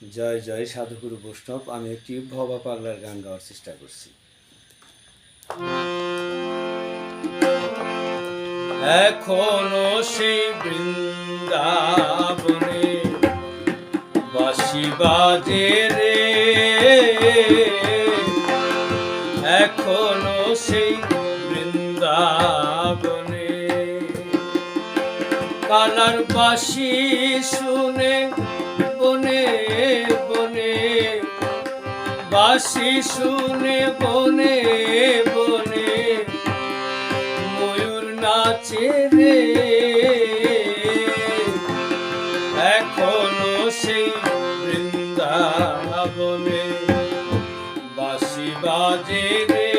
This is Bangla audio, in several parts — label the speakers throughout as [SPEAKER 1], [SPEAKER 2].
[SPEAKER 1] জয় জয় সাধুগুরু বৈষ্ণব, আমি একটি ভবা পাগলার গান গাওয়ার চেষ্টা করছি। এখনও সেই বৃন্দাবনে বাসি বাজে রে। এখনও সেই বৃন্দাবনে কালার বাসি শুনে বনে বনে। বাসি শুনে বনে বনে। ময়ূর নাচে রে। এখনও সেই বৃন্দাবনে বাসি বাজে রে।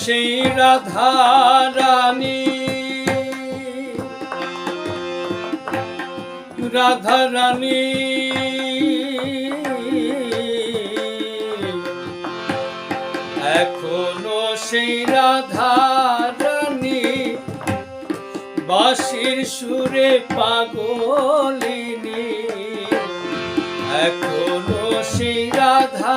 [SPEAKER 1] সেই রাধা রানী। এখনও সেই রাধা রানী বাঁশির সুরে পাগলিনী। এখনও সেই রাধা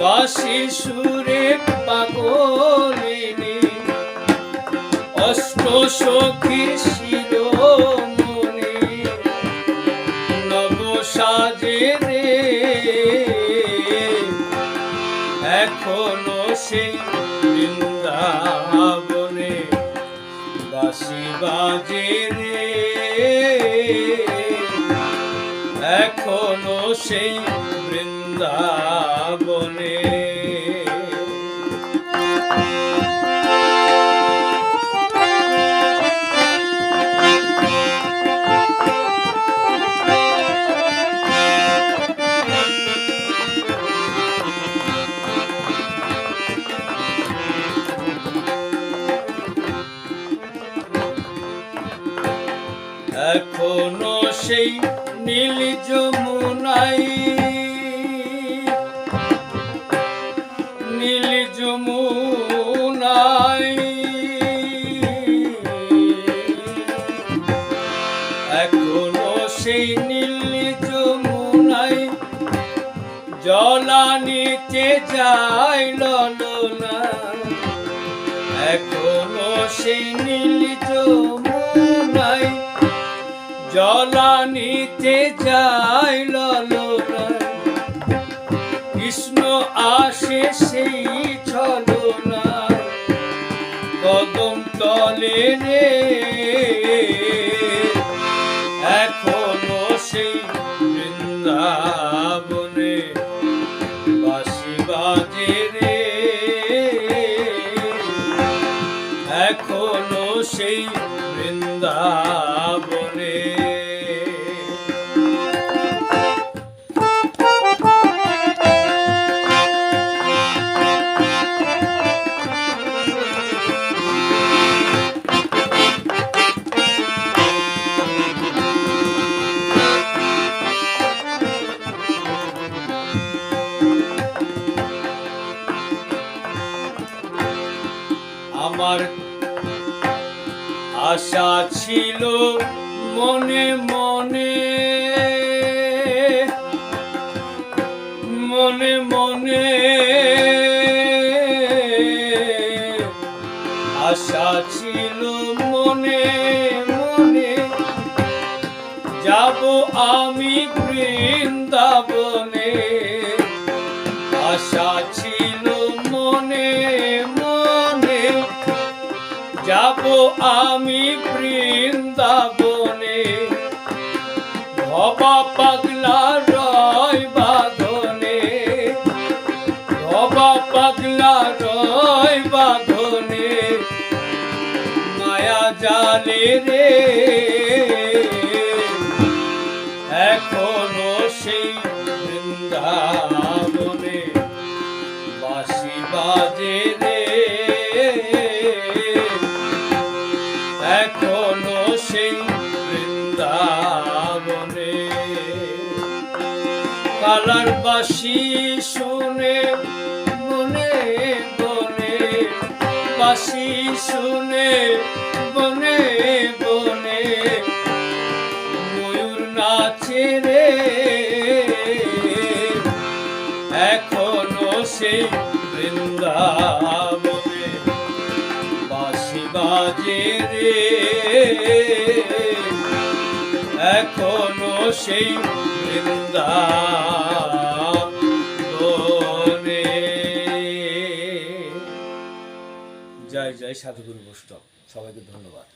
[SPEAKER 1] বাঁশি সুরে পাগলিনী অষ্ট সখী শিরোমণি নব সাজে রে। এখনও সেই বৃন্দাবনে বাঁশি বাজে রে। এখনও সেই বৃন্দাবনে এখনও সেই নীল যমুনাই নীল যমুনাই এখনও সেই নীল যমুনাই জলানিতে যাই ললনা। এখনও সেই নীল জলানিতে যাই ললনায় কৃষ্ণ আসে সেই ছলনায়। কদম তলে রে। এখনও সেই বৃন্দাবনে বাসি বাজে রে। এখনও সেই বৃন্দাবনে আমার আশা ছিল মনে মনে মনে মনে। আশা ছিল মনে মনে যাব আমি বৃন্দাবনে। যাব আমি বৃন্দাবনে, ভবা পাগলা রয় বাঁধনে, ভবা পাগলা রয় বাঁধনে জানে রে। এখনও সেই বৃন্দাবনে বাঁশি বাজে রে। এখনও সেই বৃন্দাবনে কালার বাসি শুনে বনে বনে বাসি শুনে বনে বনে ময়ূর নাচে রে। এখনও সেই বৃন্দাবনে বাজে রে। এখনও সেই বৃন্দা জয় জয় সাধুগুরু বৈষ্ণব। সবাইকে ধন্যবাদ।